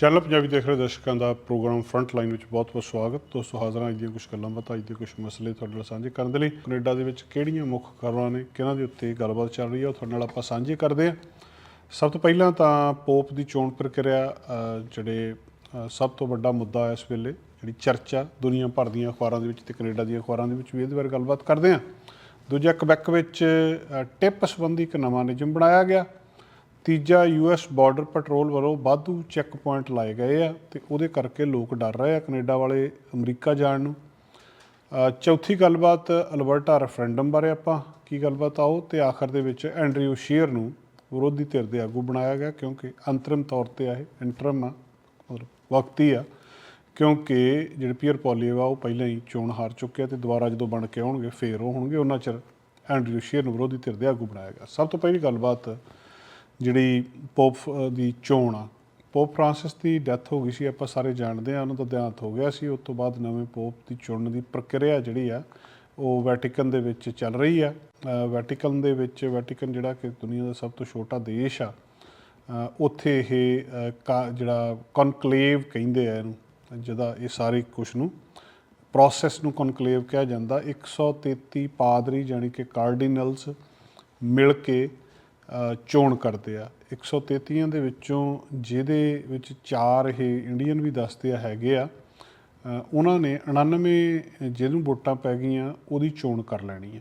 Channel Punjabi ਦੇਖ ਰਹੇ ਦਰਸ਼ਕਾਂ ਦਾ ਪ੍ਰੋਗਰਾਮ ਫਰੰਟ ਲਾਈਨ ਵਿੱਚ ਬਹੁਤ-ਬਹੁਤ ਸਵਾਗਤ। ਦੋਸਤੋ ਹਾਜ਼ਰਾਂ ਅੱਜ ਦੀਆਂ ਕੁਝ ਗੱਲਾਂ ਬਾਤਾਂ ਅੱਜ ਦੇ ਕੁਝ ਮਸਲੇ ਤੁਹਾਡੇ ਨਾਲ ਸਾਂਝੇ ਕਰਨ ਦੇ ਲਈ। ਕੈਨੇਡਾ ਦੇ ਵਿੱਚ ਕਿਹੜੀਆਂ ਮੁੱਖ ਖਬਰਾਂ ਨੇ ਕਿਹਨਾਂ ਦੇ ਉੱਤੇ ਗੱਲਬਾਤ ਚੱਲ ਰਹੀ ਹੈ ਉਹ ਤੁਹਾਡੇ ਨਾਲ ਆਪਾਂ ਸਾਂਝੇ ਕਰਦੇ ਹਾਂ। ਸਭ ਤੋਂ ਪਹਿਲਾਂ ਤਾਂ ਪੋਪ ਦੀ ਚੋਣ ਪ੍ਰਕਿਰਿਆ ਜਿਹੜੇ ਸਭ ਤੋਂ ਵੱਡਾ ਮੁੱਦਾ ਹੈ ਇਸ ਵੇਲੇ ਜਿਹੜੀ ਚਰਚਾ ਦੁਨੀਆ ਭਰ ਦੀਆਂ ਅਖਬਾਰਾਂ ਦੇ ਵਿੱਚ ਤੇ ਕੈਨੇਡਾ ਦੀਆਂ ਅਖਬਾਰਾਂ ਦੇ ਵਿੱਚ ਵੀ ਇਹਦੇ ਬਾਰੇ ਗੱਲਬਾਤ ਕਰਦੇ ਹਾਂ। ਦੂਜਾ ਕਬੈਕ ਵਿੱਚ ਅ, ਟਿਪ ਸੰਬੰਧੀ ਇੱਕ ਨਵਾਂ ਨਿਯਮ ਬਣਾਇਆ ਗਿਆ। ਤੀਜਾ ਯੂਐਸ ਬਾਰਡਰ ਪੈਟਰੋਲ ਵੱਲੋਂ ਵਾਧੂ ਚੈੱਕ ਪੁਆਇੰਟ ਲਾਏ ਗਏ ਆ ਤੇ ਉਹਦੇ ਕਰਕੇ ਲੋਕ ਡਰ ਰਹੇ ਆ ਕੈਨੇਡਾ ਵਾਲੇ ਅਮਰੀਕਾ ਜਾਣ ਨੂੰ। ਚੌਥੀ ਗੱਲਬਾਤ ਅਲਬਰਟਾ ਰੈਫਰੈਂਡਮ ਬਾਰੇ ਆਪਾਂ ਕੀ ਗੱਲਬਾਤ ਆਓ ਤੇ ਆਖਰ ਦੇ ਵਿੱਚ ਐਂਡਰਿਊ ਸ਼ੀਅਰ ਨੂੰ ਵਿਰੋਧੀ ਧਿਰ ਦੇ ਆਗੂ ਬਣਾਇਆ ਗਿਆ ਕਿਉਂਕਿ ਅੰਤਰਿਮ ਤੌਰ ਤੇ ਆ ਇਹ ਇੰਟਰਮ ਆ ਔਰ ਵਕਤੀ ਆ, ਕਿਉਂਕਿ ਜਿਹੜੇ ਪੀਅਰ ਪੋਲੀਓ ਆ ਉਹ ਪਹਿਲਾਂ ਹੀ ਚੋਣ ਹਾਰ ਚੁੱਕੇ ਆ ਤੇ ਦੁਬਾਰਾ ਜਦੋਂ ਬਣ ਕੇ ਆਉਣਗੇ ਫੇਰ ਉਹ ਹੋਣਗੇ, ਉਹਨਾਂ ਚਿਰ ਐਂਡਰਿਊ ਸ਼ੀਅਰ ਨੂੰ ਵਿਰੋਧੀ ਧਿਰ ਦੇ ਆਗੂ ਬਣਾਇਆ ਗਿਆ। ਸਭ ਤੋਂ ਪਹਿਲੀ ਗੱਲਬਾਤ ਜਿਹੜੀ ਪੋਪ ਦੀ ਚੋਣ ਆ। ਪੋਪ ਫ੍ਰਾਂਸਿਸ ਦੀ ਡੈਥ ਹੋ ਗਈ ਸੀ, ਆਪਾਂ ਸਾਰੇ ਜਾਣਦੇ ਆ ਉਹਨਾਂ ਦਾ ਦੇਹਾਂਤ ਹੋ ਗਿਆ ਸੀ। ਉਸ ਤੋਂ ਬਾਅਦ ਨਵੇਂ ਪੋਪ ਦੀ ਚੁਣਨ ਦੀ ਪ੍ਰਕਿਰਿਆ ਜਿਹੜੀ ਆ, ਉਹ ਵੈਟੀਕਨ ਦੇ ਵਿੱਚ ਚੱਲ ਰਹੀ ਆ। ਵੈਟੀਕਨ ਦੇ ਵਿੱਚ, ਵੈਟੀਕਨ ਜਿਹੜਾ ਕਿ ਦੁਨੀਆ ਦਾ ਸਭ ਤੋਂ ਛੋਟਾ ਦੇਸ਼ ਆ ਉੱਥੇ ਇਹ ਕਾ- ਜਿਹੜਾ ਕਨਕਲੇਵ ਕਹਿੰਦੇ ਆ ਇਹਨੂੰ, ਜਿਹਦਾ ਇਹ ਸਾਰੇ ਕੁਛ ਨੂੰ ਪ੍ਰੋਸੈਸ ਨੂੰ ਕਨਕਲੇਵ ਕਿਹਾ ਜਾਂਦਾ। 133 ਪਾਦਰੀ ਜਾਨੀ ਕਿ ਕਾਰਡੀਨਲਸ ਮਿਲ ਕੇ ਚੋਣ ਕਰਦੇ ਆ। 133 ਦੇ ਵਿੱਚੋਂ ਜਿਹਦੇ ਵਿੱਚ ਚਾਰ ਇਹ ਇੰਡੀਅਨ ਵੀ ਦੱਸਦੇ ਆ, ਹੈਗੇ ਆ ਉਹਨਾਂ ਨੇ 99 ਜਿਹਨੂੰ ਵੋਟਾਂ ਪੈ ਗਈਆਂ, ਉਹਦੀ ਚੋਣ ਕਰ ਲੈਣੀ ਆ।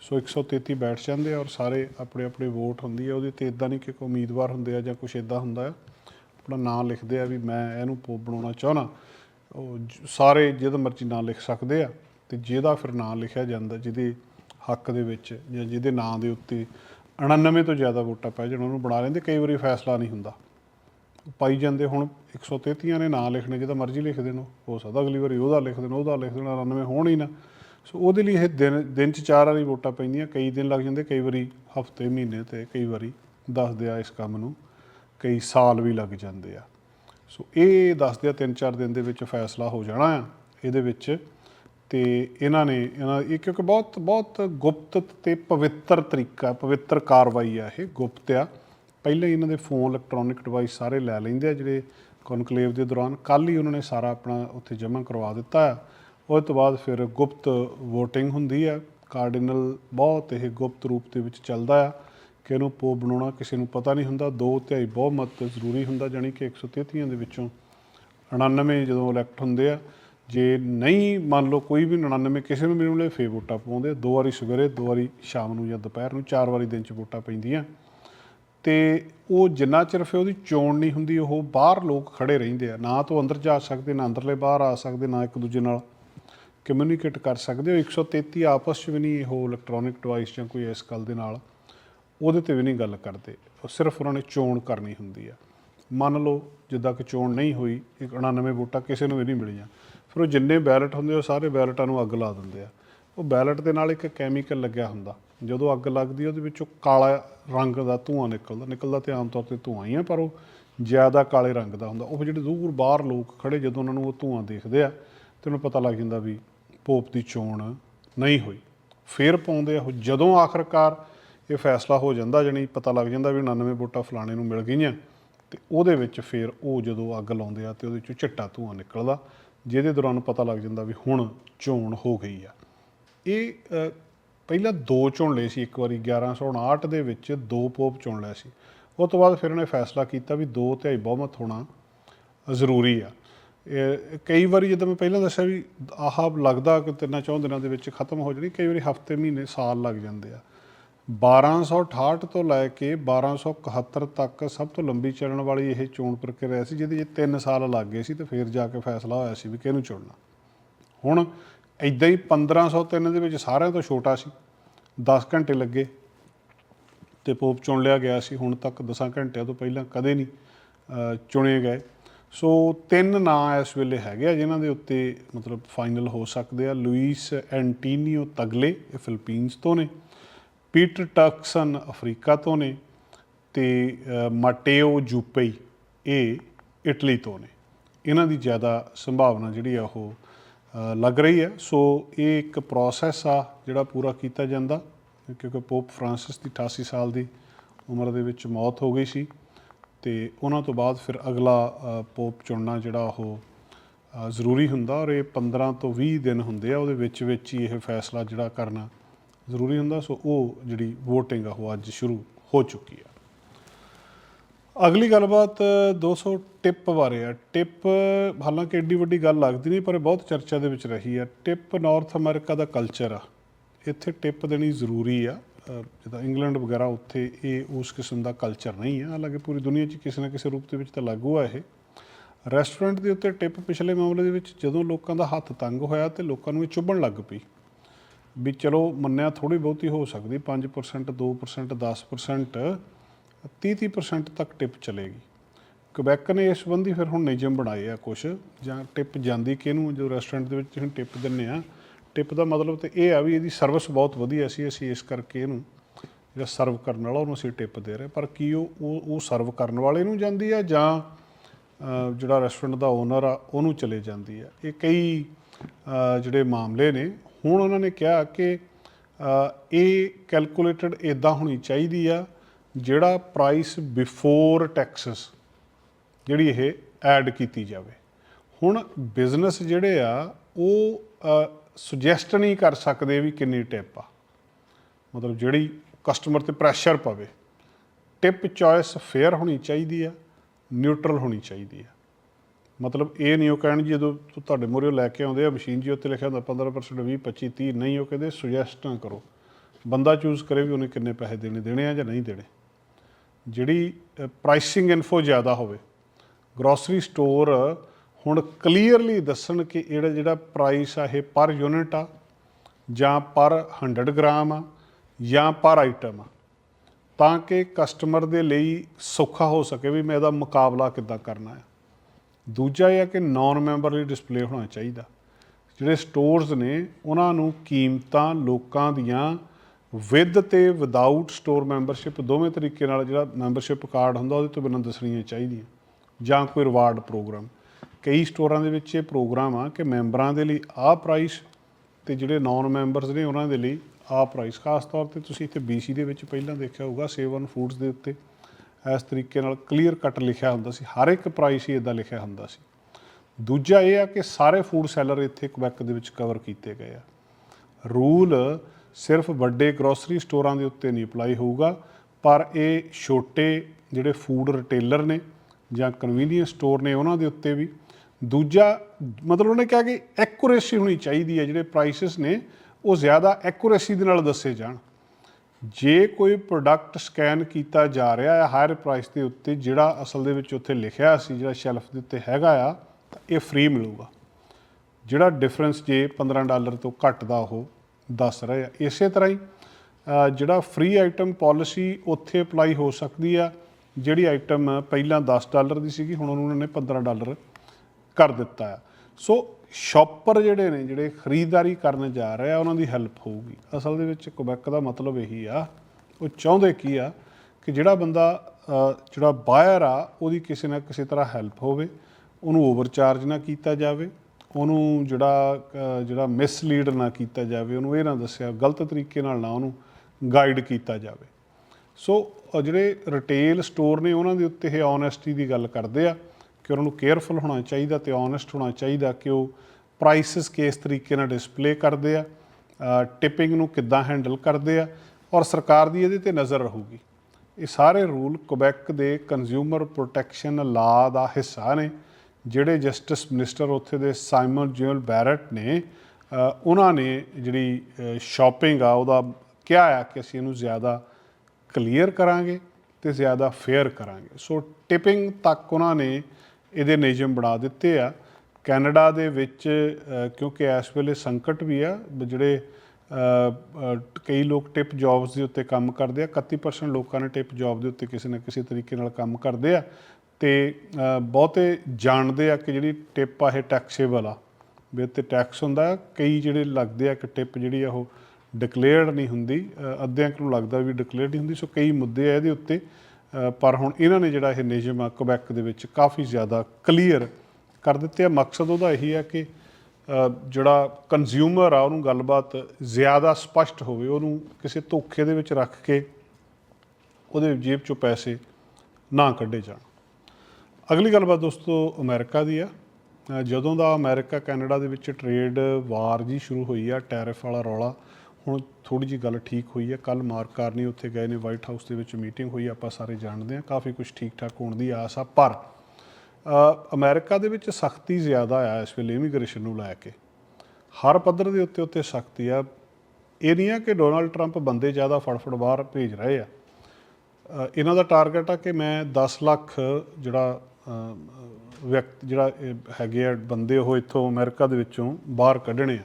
ਸੋ 133 ਬੈਠ ਜਾਂਦੇ ਆ ਔਰ ਸਾਰੇ ਆਪਣੇ ਆਪਣੇ ਵੋਟ ਹੁੰਦੀ ਆ। ਉਹਦੇ ਤੇ ਇਦਾਂ ਨਹੀਂ ਕਿ ਕੋਈ ਉਮੀਦਵਾਰ ਹੁੰਦੇ ਆ ਜਾਂ ਕੁਝ ਇਦਾਂ ਹੁੰਦਾ ਆ। ਆਪਣਾ ਨਾਮ ਲਿਖਦੇ ਆ ਵੀ ਮੈਂ ਇਹਨੂੰ ਪੋਪ ਬਣਾਉਣਾ ਚਾਹਣਾ ਉਹ ਸਾਰੇ ਜਿਹਦਾ ਮਰਜ਼ੀ ਨਾਂ ਲਿਖ ਸਕਦੇ ਆ ਤੇ ਜਿਹਦਾ ਫਿਰ ਨਾਂ ਲਿਖਿਆ ਜਾਂਦਾ, ਜਿਹਦੇ ਹੱਕ ਦੇ ਵਿੱਚ ਜਾਂ ਜਿਹਦੇ ਨਾਂ ਦੇ ਉੱਤੇ 99 ਤੋਂ ਜ਼ਿਆਦਾ ਵੋਟਾਂ ਪੈ ਜਾਣ, ਉਹਨੂੰ ਬਣਾ ਲੈਂਦੇ, ਕਈ ਵਾਰੀ ਫੈਸਲਾ ਨਹੀਂ ਹੁੰਦਾ ਪਾਈ ਜਾਂਦੇ ਹੁਣ 133 ਨੇ ਨਾਂ ਲਿਖਣੇ, ਜਿਹਦਾ ਮਰਜ਼ੀ ਲਿਖ ਦੇਣ ਉਹ। ਹੋ ਸਕਦਾ ਅਗਲੀ ਵਾਰੀ ਉਹਦਾ ਲਿਖ ਦੇਣ, ਉਹਦਾ ਲਿਖ ਦੇਣ 99 ਹੋਣ ਹੀ ਨਾ ਸੋ ਉਹਦੇ ਲਈ ਇਹ ਦਿਨ ਦਿਨ ਚ ਚਾਰ ਵਾਰੀ ਵੋਟਾਂ ਪੈਂਦੀਆਂ, ਕਈ ਦਿਨ ਲੱਗ ਜਾਂਦੇ, ਕਈ ਵਾਰੀ ਹਫ਼ਤੇ, ਮਹੀਨੇ ਤੇ ਕਈ ਵਾਰੀ ਦੱਸਦੇ ਆ ਇਸ ਕੰਮ ਨੂੰ, ਕਈ ਸਾਲ ਵੀ ਲੱਗ ਜਾਂਦੇ ਆ ਸੋ ਇਹ ਦੱਸਦੇ ਆ ਤਿੰਨ ਚਾਰ ਦਿਨ ਦੇ ਵਿੱਚ ਫੈਸਲਾ ਹੋ ਜਾਣਾ ਆ, ਇਹਦੇ ਵਿੱਚ ਤੇ ਇਹਨਾਂ ਨੇ ਇਹਨਾਂ ਇਹ ਕਿਉਂਕਿ ਬਹੁਤ ਬਹੁਤ ਗੁਪਤ ਤੇ ਪਵਿੱਤਰ ਤਰੀਕਾ, ਪਵਿੱਤਰ ਕਾਰਵਾਈ ਆ ਇਹ, ਗੁਪਤ ਆ। ਪਹਿਲਾਂ ਹੀ ਇਹਨਾਂ ਦੇ ਫੋਨ ਇਲੈਕਟ੍ਰੋਨਿਕ ਡਿਵਾਈਸ ਸਾਰੇ ਲੈ ਲੈਂਦੇ ਆ ਜਿਹੜੇ ਕਨਕਲੇਵ ਦੇ ਦੌਰਾਨ। ਕੱਲ ਹੀ ਉਹਨਾਂ ਨੇ ਸਾਰਾ ਆਪਣਾ ਉੱਥੇ ਜਮ੍ਹਾਂ ਕਰਵਾ ਦਿੱਤਾ ਆ। ਉਸ ਤੋਂ ਬਾਅਦ ਫਿਰ ਗੁਪਤ VOTING ਹੁੰਦੀ ਆ। ਕਾਰਡੀਨਲ ਬਹੁਤ ਇਹ ਗੁਪਤ ਰੂਪ ਦੇ ਵਿੱਚ ਚੱਲਦਾ ਆ ਕਿ ਇਹਨੂੰ ਪੋਪ ਬਣਾਉਣਾ ਕਿਸੇ ਨੂੰ ਪਤਾ ਨਹੀਂ ਹੁੰਦਾ। ਦੋ ਤਿਹਾਈ ਬਹੁਮਤ ਜ਼ਰੂਰੀ ਹੁੰਦਾ, ਜਾਣੀ ਕਿ 133 ਦੇ ਵਿੱਚੋਂ। 99 ਜਦੋਂ ਇਲੈਕਟ ਹੁੰਦੇ ਆ ਜੇ ਨਹੀਂ ਮੰਨ ਲਓ ਕੋਈ ਵੀ 99 ਕਿਸੇ ਨੂੰ ਮਿਲਣ ਲਈ ਫੇ ਵੋਟਾਂ ਪਾਉਂਦੇ ਦੋ ਵਾਰੀ ਸਵੇਰੇ, ਦੋ ਵਾਰੀ ਸ਼ਾਮ ਨੂੰ ਜਾਂ ਦੁਪਹਿਰ ਨੂੰ, ਚਾਰ ਵਾਰੀ ਦਿਨ 'ਚ ਵੋਟਾਂ ਪੈਂਦੀਆਂ। ਤੇ ਉਹ ਜਿੰਨਾ ਚਿਰ ਫਿਰ ਉਹਦੀ ਚੋਣ ਨਹੀਂ ਹੁੰਦੀ, ਉਹ ਬਾਹਰ ਲੋਕ ਖੜੇ ਰਹਿੰਦੇ ਆ। ਨਾ ਤੋਂ ਅੰਦਰ ਜਾ ਸਕਦੇ, ਨਾ ਅੰਦਰਲੇ ਬਾਹਰ ਆ ਸਕਦੇ, ਨਾ ਇੱਕ ਦੂਜੇ ਨਾਲ ਕਮਿਊਨੀਕੇਟ ਕਰ ਸਕਦੇ ਹੋ 133 ਆਪਸ 'ਚ ਵੀ ਨਹੀਂ ਉਹ ਇਲੈਕਟ੍ਰੋਨਿਕ ਡਿਵਾਈਸ ਜਾਂ ਕੋਈ ਇਸ ਗੱਲ ਦੇ ਨਾਲ ਉਹਦੇ ਤੇ ਵੀ ਨਹੀਂ ਗੱਲ ਕਰਦੇ। ਸਿਰਫ ਉਹਨਾਂ ਨੇ ਚੋਣ ਕਰਨੀ ਹੁੰਦੀ ਆ। ਮੰਨ ਲਓ ਜਿੱਦਾਂ ਕਿ ਚੋਣ ਨਹੀਂ ਹੋਈ, ਇੱਕ 99 ਵੋਟਾਂ ਕਿਸੇ ਨੂੰ ਵੀ ਨਹੀਂ ਮਿਲੀਆਂ। ਫਿਰ ਉਹ ਜਿੰਨੇ ਬੈਲਟ ਹੁੰਦੇ ਉਹ ਸਾਰੇ ਬੈਲਟਾਂ ਨੂੰ ਅੱਗ ਲਾ ਦਿੰਦੇ ਆ। ਉਹ ਬੈਲਟ ਦੇ ਨਾਲ ਇੱਕ ਕੈਮੀਕਲ ਲੱਗਿਆ ਹੁੰਦਾ। ਜਦੋਂ ਅੱਗ ਲੱਗਦੀ ਉਹਦੇ ਵਿੱਚੋਂ ਕਾਲਾ ਰੰਗ ਦਾ ਧੂਆਂ ਨਿਕਲਦਾ। ਨਿਕਲਦਾ ਤੇ ਆਮ ਤੌਰ ਤੇ ਧੂਆਂ ਹੀ ਆ, ਪਰ ਉਹ ਜ਼ਿਆਦਾ ਕਾਲੇ ਰੰਗ ਦਾ ਹੁੰਦਾ। ਉਹ ਜਿਹੜੇ ਦੂਰ ਬਾਹਰ ਲੋਕ ਖੜੇ ਜਦੋਂ ਉਹਨਾਂ ਨੂੰ ਉਹ ਧੂਆਂ ਦੇਖਦੇ ਆ, ਤੇ ਉਹਨੂੰ ਪਤਾ ਲੱਗ ਜਾਂਦਾ ਵੀ ਪੋਪ ਦੀ ਚੋਣ ਨਹੀਂ ਹੋਈ। ਫੇਰ ਪਾਉਂਦੇ ਆ ਉਹ। ਜਦੋਂ ਆਖਰਕਾਰ ਇਹ ਫੈਸਲਾ ਹੋ ਜਾਂਦਾ, ਜਾਣੀ ਪਤਾ ਲੱਗ ਜਾਂਦਾ ਵੀ 99 ਵੋਟਾਂ ਫਲਾਣੇ ਨੂੰ ਮਿਲ ਗਈਆਂ, ਤੇ ਉਹਦੇ ਵਿੱਚ ਫੇਰ ਉਹ ਜਦੋਂ ਅੱਗ ਲਾਉਂਦੇ ਆ, ਤੇ ਉਹਦੇ ਚੋਂ ਚਿੱਟਾ ਧੂਆਂ ਨਿਕਲਦਾ। ਜਿਹਦੇ ਦੌਰਾਨ ਪਤਾ ਲੱਗ ਜਾਂਦਾ ਵੀ ਹੁਣ ਚੋਣ ਹੋ ਗਈ ਆ। ਇਹ ਪਹਿਲਾਂ ਦੋ ਚੋਣ ਲਏ ਸੀ ਇੱਕ ਵਾਰੀ 1159 ਦੇ ਵਿੱਚ ਦੋ ਪੋਪ ਚੁਣ ਲਏ ਸੀ। ਉਸ ਤੋਂ ਬਾਅਦ ਫਿਰ ਉਹਨੇ ਫੈਸਲਾ ਕੀਤਾ ਵੀ ਦੋ ਤਿਹਾਈ ਬਹੁਮਤ ਹੋਣਾ ਜ਼ਰੂਰੀ ਆ। ਕਈ ਵਾਰੀ ਜਦੋਂ ਮੈਂ ਪਹਿਲਾਂ ਦੱਸਿਆ ਵੀ ਆਹ ਲੱਗਦਾ ਕਿ ਤਿੰਨਾਂ ਚੌਂ ਦਿਨਾਂ ਦੇ ਵਿੱਚ ਖਤਮ ਹੋ ਜਾਣੀ, ਕਈ ਵਾਰੀ ਹਫ਼ਤੇ, ਮਹੀਨੇ, ਸਾਲ ਲੱਗ ਜਾਂਦੇ ਆ। 1268 ਤੋਂ ਲੈ ਕੇ 1271 ਤੱਕ ਸਭ ਤੋਂ ਲੰਬੀ ਚੱਲਣ ਵਾਲੀ ਇਹ ਚੋਣ ਪ੍ਰਕਿਰਿਆ ਸੀ, ਜਿਹਦੇ 'ਚ 3 ਸਾਲ ਲੱਗ ਗਏ ਸੀ ਤੇ ਫਿਰ ਜਾ ਕੇ ਫੈਸਲਾ ਹੋਇਆ ਸੀ ਵੀ ਕਿਹਨੂੰ ਚੁਣਨਾ। ਹੁਣ ਇਦਾਂ ਹੀ 1503 ਦੇ ਵਿੱਚ ਸਾਰਿਆਂ ਤੋਂ ਛੋਟਾ ਸੀ 10 ਘੰਟੇ ਲੱਗੇ ਤੇ ਪੋਪ ਚੁਣ ਲਿਆ ਗਿਆ ਸੀ, ਹੁਣ ਤੱਕ 10 ਘੰਟਿਆਂ ਤੋਂ ਪਹਿਲਾਂ ਕਦੇ ਨਹੀਂ ਚੁਣੇ ਗਏ। ਸੋ ਤਿੰਨ ਨਾਂ ਇਸ ਵੇਲੇ ਹੈਗੇ ਆ ਜਿਨ੍ਹਾਂ ਦੇ ਉੱਤੇ ਮਤਲਬ ਫਾਈਨਲ ਹੋ ਸਕਦੇ ਆ, ਲੁਈਸ ਐਂਟੀਨੀਓ ਤਗਲੇ, ਇਹ ਫਿਲੀਪੀਨਸ ਤੋਂ ਨੇ। ਪੀਟਰ ਟਕਸਨ ਅਫਰੀਕਾ ਤੋਂ ਨੇ ਤੇ ਅ, ਮਾਟੇਓ ਜੂਪਈ ਇਹ ਇਟਲੀ ਤੋਂ ਨੇ। ਇਹਨਾਂ ਦੀ ਜ਼ਿਆਦਾ ਸੰਭਾਵਨਾ ਜਿਹੜੀ ਆ ਉਹ ਲੱਗ ਰਹੀ ਹੈ। ਸੋ ਇਹ ਇੱਕ ਪ੍ਰੋਸੈਸ ਆ ਜਿਹੜਾ ਪੂਰਾ ਕੀਤਾ ਜਾਂਦਾ ਕਿਉਂਕਿ ਪੋਪ ਫ੍ਰਾਂਸਿਸ ਦੀ 88 ਸਾਲ ਦੀ ਉਮਰ ਦੇ ਵਿੱਚ ਮੌਤ ਹੋ ਗਈ ਸੀ ਤੇ ਉਹਨਾਂ ਤੋਂ ਬਾਅਦ ਫਿਰ ਅਗਲਾ ਪੋਪ ਚੁਣਨਾ ਜਿਹੜਾ ਉਹ ਜ਼ਰੂਰੀ ਹੁੰਦਾ ਔਰ ਇਹ 15 ਤੋਂ 20 ਦਿਨ ਹੁੰਦੇ ਆ ਉਹਦੇ ਵਿੱਚ ਵਿੱਚ ਹੀ ਇਹ ਫੈਸਲਾ ਜਿਹੜਾ ਕਰਨਾ ਜ਼ਰੂਰੀ ਹੁੰਦਾ ਸੋ ਉਹ ਜਿਹੜੀ VOTING ਆ ਉਹ ਅੱਜ ਸ਼ੁਰੂ ਹੋ ਚੁੱਕੀ ਆ। ਅਗਲੀ ਗੱਲਬਾਤ 200 ਟਿਪ ਬਾਰੇ ਆ। ਟਿਪ ਹਾਲਾਂਕਿ ਏਡੀ ਵੱਡੀ ਗੱਲ ਲੱਗਦੀ ਨਹੀਂ ਪਰ ਬਹੁਤ ਚਰਚਾ ਦੇ ਵਿੱਚ ਰਹੀ ਆ। ਟਿਪ ਨਾਰਥ ਅਮਰੀਕਾ ਦਾ ਕਲਚਰ ਆ। ਇੱਥੇ ਟਿਪ ਦੇਣੀ ਜ਼ਰੂਰੀ ਆ। ਅ, ਜਿੱਦਾਂ ਇੰਗਲੈਂਡ ਵਗੈਰਾ ਉੱਥੇ ਇਹ ਉਸ ਕਿਸਮ ਦਾ ਕਲਚਰ ਨਹੀਂ ਆ। ਹਾਲਾਂਕਿ ਪੂਰੀ ਦੁਨੀਆ 'ਚ ਕਿਸੇ ਨਾ ਕਿਸੇ ਰੂਪ ਦੇ ਵਿੱਚ ਤਾਂ ਲਾਗੂ ਆ ਇਹ। ਰੈਸਟੋਰੈਂਟ ਦੇ ਉੱਤੇ ਟਿਪ ਪਿਛਲੇ ਮਾਮਲੇ ਦੇ ਵਿੱਚ ਜਦੋਂ ਲੋਕਾਂ ਦਾ ਹੱਥ ਤੰਗ ਹੋਇਆ ਤੇ ਲੋਕਾਂ ਨੂੰ ਇਹ ਚੁੱਭਣ ਲੱਗ ਪਈ। ਵੀ ਚਲੋ ਮੰਨਿਆ ਥੋੜੀ ਬਹੁਤੀ ਹੋ ਸਕਦੀ 5% 2% 10% 30-30% ਤੱਕ ਟਿਪ ਚਲੇਗੀ। ਕੁਬੈਕ ਨੇ ਇਸ ਸੰਬੰਧੀ ਫਿਰ ਹੁਣ ਨਿਯਮ ਬਣਾਏ ਆ ਕੁਝ ਜਾਂ ਟਿਪ ਜਾਂਦੀ ਕਿਹਨੂੰ, ਜੋ ਰੈਸਟੋਰੈਂਟ ਦੇ ਵਿੱਚ ਤੁਸੀਂ ਟਿਪ ਦਿੰਨੇ ਆ। ਟਿਪ ਦਾ ਮਤਲਬ ਤੇ ਇਹ ਆ ਵੀ ਇਹਦੀ ਸਰਵਿਸ ਬਹੁਤ ਵਧੀਆ ਸੀ, ਅਸੀਂ ਇਸ ਕਰਕੇ ਇਹਨੂੰ ਜਿਹੜਾ ਸਰਵ ਕਰਨ ਵਾਲਾ ਉਹਨੂੰ ਅਸੀਂ ਟਿਪ ਦੇ ਰਹੇ ਪਰ ਕੀ ਉਹ ਉਹ ਸਰਵ ਕਰਨ ਵਾਲੇ ਨੂੰ ਜਾਂਦੀ ਆ, ਜਾਂ ਜਿਹੜਾ ਰੈਸਟੋਰੈਂਟ ਦਾ ਓਨਰ ਆ, ਉਹਨੂੰ ਚਲੇ ਜਾਂਦੀ ਆ? ਇਹ ਕਈ ਜਿਹੜੇ ਮਾਮਲੇ ਨੇ ਹੁਣ ਉਹਨਾਂ ਨੇ ਕਿਹਾ ਕਿ ਇਹ ਕੈਲਕੂਲੇਟਡ ਇਦਾਂ ਹੋਣੀ ਚਾਹੀਦੀ ਆ, ਜਿਹੜਾ ਪ੍ਰਾਈਸ ਬਿਫੋਰ ਟੈਕਸਸ ਜਿਹੜੀ ਇਹ ਐਡ ਕੀਤੀ ਜਾਵੇ। ਹੁਣ ਬਿਜ਼ਨਸ ਜਿਹੜੇ ਆ, ਉਹ ਸੁਜੈਸਟ ਨਹੀਂ ਕਰ ਸਕਦੇ ਵੀ ਕਿੰਨੀ ਟਿਪ ਆ। ਮਤਲਬ ਜਿਹੜੀ ਕਸਟਮਰ ਤੇ ਪ੍ਰੈਸ਼ਰ ਪਵੇ। ਟਿਪ ਚੋਇਸ ਫੇਅਰ ਹੋਣੀ ਚਾਹੀਦੀ ਆ ਨਿਊਟਰਲ ਹੋਣੀ ਚਾਹੀਦੀ ਆ। ਮਤਲਬ ਇਹ ਨਹੀਂ, ਉਹ ਕਹਿਣ ਜੀ ਜਦੋਂ ਤੁਹਾਡੇ ਮੂਹਰੇ ਲੈ ਕੇ ਆਉਂਦੇ ਆ, ਮਸ਼ੀਨ ਜੀ ਉੱਤੇ ਲਿਖਿਆ ਹੁੰਦਾ 15% 20 25 30 ਨਹੀਂ, ਉਹ ਕਹਿੰਦੇ ਸੁਜੈਸਟ ਨਾ ਕਰੋ। ਬੰਦਾ ਚੂਜ਼ ਕਰੇ ਵੀ ਉਹਨੇ ਕਿੰਨੇ ਪੈਸੇ ਦੇਣੇ ਦੇਣੇ ਆ ਜਾਂ ਨਹੀਂ ਦੇਣੇ। ਜਿਹੜੀ ਪ੍ਰਾਈਸਿੰਗ ਇਨਫੋ ਜ਼ਿਆਦਾ ਹੋਵੇ। ਗਰੋਸਰੀ ਸਟੋਰ ਹੁਣ ਕਲੀਅਰਲੀ ਦੱਸਣ ਕਿ ਇਹਦਾ ਜਿਹੜਾ ਪ੍ਰਾਈਸ ਆ, ਇਹ ਪਰ ਯੂਨਿਟ ਆ, ਜਾਂ ਪਰ 100 ਗ੍ਰਾਮ ਆ, ਜਾਂ ਪਰ ਆਈਟਮ ਆ। ਤਾਂ ਕਿ ਕਸਟਮਰ ਦੇ ਲਈ ਸੌਖਾ ਹੋ ਸਕੇ ਵੀ ਮੈਂ ਇਹਦਾ ਮੁਕਾਬਲਾ ਕਿੱਦਾਂ ਕਰਨਾ ਹੈ ਦੂਜਾ ਇਹ ਹੈ ਕਿ ਨਾਨ ਮੈਂਬਰਲੀ ਡਿਸਪਲੇ ਹੋਣਾ ਚਾਹੀਦਾ। ਜਿਹੜੇ ਸਟੋਰਸ ਨੇ, ਉਹਨਾਂ ਨੂੰ ਕੀਮਤਾਂ ਲੋਕਾਂ ਦੀਆਂ ਵਿਦ ਤੇ ਵਿਦਆਊਟ ਸਟੋਰ ਮੈਂਬਰਸ਼ਿਪ ਦੋਵੇਂ ਤਰੀਕੇ ਨਾਲ ਜਿਹੜਾ ਮੈਂਬਰਸ਼ਿਪ ਕਾਰਡ ਹੁੰਦਾ, ਉਹਦੇ ਤੋਂ ਬਿਨਾਂ ਦੱਸਣੀਆਂ ਚਾਹੀਦੀਆਂ। ਜਾਂ ਕੋਈ ਰਿਵਾਰਡ ਪ੍ਰੋਗਰਾਮ ਕਈ ਸਟੋਰਾਂ ਦੇ ਵਿੱਚ ਇਹ ਪ੍ਰੋਗਰਾਮ ਆ ਕਿ ਮੈਂਬਰਾਂ ਦੇ ਲਈ ਆਹ ਪ੍ਰਾਈਸ ਤੇ ਜਿਹੜੇ ਨਾਨ ਮੈਂਬਰਸ ਨੇ, ਉਹਨਾਂ ਦੇ ਲਈ ਆਹ ਪ੍ਰਾਈਸ ਖਾਸ ਤੌਰ ਤੇ ਤੁਸੀਂ ਇੱਥੇ BC ਦੇ ਵਿੱਚ ਪਹਿਲਾਂ ਦੇਖਿਆ ਹੋਊਗਾ ਸੇਵਨ ਫੂਡਸ ਦੇ ਉੱਤੇ। ਇਸ ਤਰੀਕੇ ਨਾਲ ਕਲੀਅਰ ਕੱਟ ਲਿਖਿਆ ਹੁੰਦਾ ਸੀ, ਹਰ ਇੱਕ ਪ੍ਰਾਈਸ ਹੀ ਇਦਾਂ ਲਿਖਿਆ ਹੁੰਦਾ ਸੀ। ਦੂਜਾ ਇਹ ਆ ਕਿ ਸਾਰੇ ਫੂਡ ਸੈਲਰ ਇੱਥੇ ਕੁਬੈਕ ਦੇ ਵਿੱਚ ਕਵਰ ਕੀਤੇ ਗਏ ਆ। ਰੂਲ ਸਿਰਫ ਵੱਡੇ ਗਰੋਸਰੀ ਸਟੋਰਾਂ ਦੇ ਉੱਤੇ ਨਹੀਂ ਅਪਲਾਈ ਹੋਊਗਾ, ਪਰ ਇਹ ਛੋਟੇ ਜਿਹੜੇ ਫੂਡ ਰਿਟੇਲਰ ਨੇ ਜਾਂ ਕਨਵੀਨੀਅੰਸ ਸਟੋਰ ਨੇ ਉਹਨਾਂ ਦੇ ਉੱਤੇ ਵੀ। ਦੂਜਾ, ਮਤਲਬ ਉਹਨੇ ਕਿਹਾ ਕਿ ਐਕੂਰੇਸੀ ਹੋਣੀ ਚਾਹੀਦੀ ਹੈ, ਜਿਹੜੇ ਪ੍ਰਾਈਸਸ ਨੇ ਉਹ ਜ਼ਿਆਦਾ ਐਕੂਰੇਸੀ ਦੇ ਨਾਲ ਦੱਸੇ ਜਾਣ। ਜੇ ਕੋਈ ਪ੍ਰੋਡਕਟ ਸਕੈਨ ਕੀਤਾ ਜਾ ਰਿਹਾ ਹੈ ਹਾਇਰ ਪ੍ਰਾਈਸ ਦੇ ਉੱਤੇ, ਜਿਹੜਾ ਅਸਲ ਦੇ ਵਿੱਚ ਉੱਥੇ ਲਿਖਿਆ ਸੀ, ਜਿਹੜਾ ਸ਼ੈਲਫ ਦੇ ਉੱਤੇ ਹੈਗਾ ਆ, ਤਾਂ ਇਹ ਫ੍ਰੀ ਮਿਲੂਗਾ। ਜਿਹੜਾ ਡਿਫਰੈਂਸ ਜੇ 15 ਡਾਲਰ ਤੋਂ ਘੱਟ ਦਾ ਉਹ ਦੱਸ ਰਹੇ ਆ। ਇਸੇ ਤਰ੍ਹਾਂ ਹੀ ਜਿਹੜਾ ਫ੍ਰੀ ਆਈਟਮ ਪਾਲਿਸੀ ਉੱਥੇ ਅਪਲਾਈ ਹੋ ਸਕਦੀ ਆ, ਜਿਹੜੀ ਆਈਟਮ ਪਹਿਲਾਂ 10 ਡਾਲਰ ਦੀ ਸੀਗੀ, ਹੁਣ ਉਹਨਾਂ ਨੇ 15 ਡਾਲਰ ਕਰ ਦਿੱਤਾ ਆ। ਸੋ ਸ਼ਾਪਰ ਜਿਹੜੇ ਨੇ, ਜਿਹੜੇ ਖਰੀਦਦਾਰੀ ਕਰਨ ਜਾ ਰਹੇ ਆ, ਉਹਨਾਂ ਦੀ ਹੈਲਪ ਹੋਊਗੀ। ਅਸਲ ਦੇ ਵਿੱਚ ਕੁਬੈਕ ਦਾ ਮਤਲਬ ਇਹੀ ਆ, ਉਹ ਚਾਹੁੰਦੇ ਕੀ ਆ ਕਿ ਜਿਹੜਾ ਬੰਦਾ ਜਿਹੜਾ ਬਾਇਰ ਆ, ਉਹਦੀ ਕਿਸੇ ਨਾ ਕਿਸੇ ਤਰ੍ਹਾਂ ਹੈਲਪ ਹੋਵੇ, ਉਹਨੂੰ ਓਵਰਚਾਰਜ ਨਾ ਕੀਤਾ ਜਾਵੇ, ਉਹਨੂੰ ਜਿਹੜਾ ਜਿਹੜਾ ਮਿਸਲੀਡ ਨਾ ਕੀਤਾ ਜਾਵੇ, ਉਹਨੂੰ ਇਹ ਨਾ ਦੱਸਿਆ, ਗਲਤ ਤਰੀਕੇ ਨਾਲ ਨਾ ਉਹਨੂੰ ਗਾਈਡ ਕੀਤਾ ਜਾਵੇ। ਸੋ ਜਿਹੜੇ ਰਿਟੇਲ ਸਟੋਰ ਨੇ, ਉਹਨਾਂ ਦੇ ਉੱਤੇ ਇਹ ਓਨੈਸਟੀ ਦੀ ਗੱਲ ਕਰਦੇ ਆ। ਕਿ ਉਹਨਾਂ ਨੂੰ ਕੇਅਰਫੁਲ ਹੋਣਾ ਚਾਹੀਦਾ ਤੇ ਓਨੈਸਟ ਹੋਣਾ ਚਾਹੀਦਾ ਕਿ ਉਹ ਪ੍ਰਾਈਸਸ ਕਿਸ ਤਰੀਕੇ ਨਾਲ ਡਿਸਪਲੇ ਕਰਦੇ ਆ ਟਿਪਿੰਗ ਨੂੰ ਕਿੱਦਾਂ ਹੈਂਡਲ ਕਰਦੇ ਆ ਔਰ ਸਰਕਾਰ ਦੀ ਇਹਦੇ ਤੇ ਨਜ਼ਰ ਰਹੂਗੀ। ਇਹ ਸਾਰੇ ਰੂਲ ਕੁਬੈਕ ਦੇ ਕੰਜ਼ਿਊਮਰ ਪ੍ਰੋਟੈਕਸ਼ਨ ਲਾ ਦਾ ਹਿੱਸਾ ਨੇ, ਜਿਹੜੇ ਜਸਟਿਸ ਮਿਨਿਸਟਰ ਉੱਥੇ ਦੇ ਸਾਈਮਨ ਜੂਅਲ ਬੈਰਟ ਨੇ ਉਹਨਾਂ ਨੇ ਜਿਹੜੀ ਸ਼ਾਪਿੰਗ ਆ ਉਹਦਾ ਕਿਹਾ ਆ ਕਿ ਅਸੀਂ ਇਹਨੂੰ ਜ਼ਿਆਦਾ ਕਲੀਅਰ ਕਰਾਂਗੇ ਤੇ ਜ਼ਿਆਦਾ ਫੇਅਰ ਕਰਾਂਗੇ। ਸੋ ਟਿਪਿੰਗ ਤੱਕ ਉਹਨਾਂ ਨੇ ਇਹਦੇ ਨਿਯਮ ਬਣਾ ਦਿੱਤੇ ਆ। ਕੈਨੇਡਾ ਦੇ ਵਿੱਚ ਕਿਉਂਕਿ ਇਸ ਵੇਲੇ ਸੰਕਟ ਵੀ ਆ ਜਿਹੜੇ ਕਈ ਲੋਕ ਟਿਪ ਜੌਬਸ ਦੇ ਉੱਤੇ ਕੰਮ ਕਰਦੇ ਆ। 31% ਲੋਕਾਂ ਨੇ ਟਿਪ ਜੌਬ ਦੇ ਉੱਤੇ ਕਿਸੇ ਨਾ ਕਿਸੇ ਤਰੀਕੇ ਨਾਲ ਕੰਮ ਕਰਦੇ ਆ। ਤੇ ਬਹੁਤੇ ਜਾਣਦੇ ਆ ਕਿ ਜਿਹੜੀ ਟਿਪ ਆ, ਇਹ ਟੈਕਸੇਬਲ ਆ। ਵੀ ਤੇ ਟੈਕਸ ਹੁੰਦਾ ਹੈ। ਕਈ ਜਿਹੜੇ ਲੱਗਦੇ ਆ ਕਿ ਟਿਪ ਜਿਹੜੀ ਆ, ਉਹ ਡਿਕਲੇਅਰਡ ਨਹੀਂ ਹੁੰਦੀ। ਅੱਧਿਆਂ ਨੂੰ ਲੱਗਦਾ ਵੀ ਡਿਕਲੇਅਰਡ ਨਹੀਂ ਹੁੰਦੀ। ਸੋ ਕਈ ਮੁੱਦੇ ਆ ਇਹਦੇ ਉੱਤੇ। ਪਰ ਹੁਣ ਇਹਨਾਂ ਨੇ ਜਿਹੜਾ ਇਹ ਨਿਯਮ ਆ ਕੁਬੈਕ ਦੇ ਵਿੱਚ ਕਾਫੀ ਜ਼ਿਆਦਾ ਕਲੀਅਰ ਕਰ ਦਿੱਤੇ ਆ। ਮਕਸਦ ਉਹਦਾ ਇਹੀ ਹੈ ਕਿ ਜਿਹੜਾ ਕੰਜ਼ਿਊਮਰ ਆ, ਉਹਨੂੰ ਗੱਲਬਾਤ ਜ਼ਿਆਦਾ ਸਪਸ਼ਟ ਹੋਵੇ, ਉਹਨੂੰ ਕਿਸੇ ਧੋਖੇ ਦੇ ਵਿੱਚ ਰੱਖ ਕੇ ਉਹਦੇ ਜੇਬ ਚੋਂ ਪੈਸੇ ਨਾ ਕੱਢੇ ਜਾਣ। ਅਗਲੀ ਗੱਲਬਾਤ ਦੋਸਤੋ ਅਮਰੀਕਾ ਦੀ ਆ। ਜਦੋਂ ਦਾ ਅਮਰੀਕਾ ਕੈਨੇਡਾ ਦੇ ਵਿੱਚ ਟ੍ਰੇਡ ਵਾਰ ਜੀ ਸ਼ੁਰੂ ਹੋਈ ਆ, ਟੈਰਿਫ ਵਾਲਾ ਰੌਲਾ ਹੁਣ ਥੋੜੀ ਜੀ ਗੱਲ ਠੀਕ ਹੋਈ ਹੈ। ਕੱਲ ਮਾਰਕ ਕਾਰਨੀ ਉੱਥੇ ਗਏ ਨੇ ਵਾਈਟ ਹਾਊਸ ਦੇ ਵਿੱਚ ਮੀਟਿੰਗ ਹੋਈ ਆਪਾਂ ਸਾਰੇ ਜਾਣਦੇ ਹਾਂ ਕਾਫੀ ਕੁਝ ਠੀਕ ਠਾਕ ਹੋਣ ਦੀ ਆਸ ਆ। ਪਰ ਅ, ਅਮਰੀਕਾ ਦੇ ਵਿੱਚ ਸਖਤੀ ਜ਼ਿਆਦਾ ਆ ਇਸ ਵੇਲੇ ਇਮੀਗ੍ਰੇਸ਼ਨ ਨੂੰ ਲੈ ਕੇ। ਹਰ ਪੱਧਰ ਦੇ ਉੱਤੇ ਉੱਤੇ ਸਖਤੀ ਆ। ਇਹ ਨਹੀਂ ਆ ਕਿ ਡੋਨਾਲਡ ਟਰੰਪ ਬੰਦੇ ਜ਼ਿਆਦਾ ਫੜਫੜ ਬਾਹਰ ਭੇਜ ਰਹੇ ਆ। ਇਹਨਾਂ ਦਾ ਟਾਰਗੇਟ ਆ ਕਿ ਮੈਂ 10 ਲੱਖ ਜਿਹੜਾ ਅ, ਵਿਅਕਤ ਜਿਹੜਾ ਇਹ ਹੈਗੇ ਆ ਬੰਦੇ ਉਹ ਇੱਥੋਂ ਅਮਰੀਕਾ ਦੇ ਵਿੱਚੋਂ ਬਾਹਰ ਕੱਢਣੇ ਆ।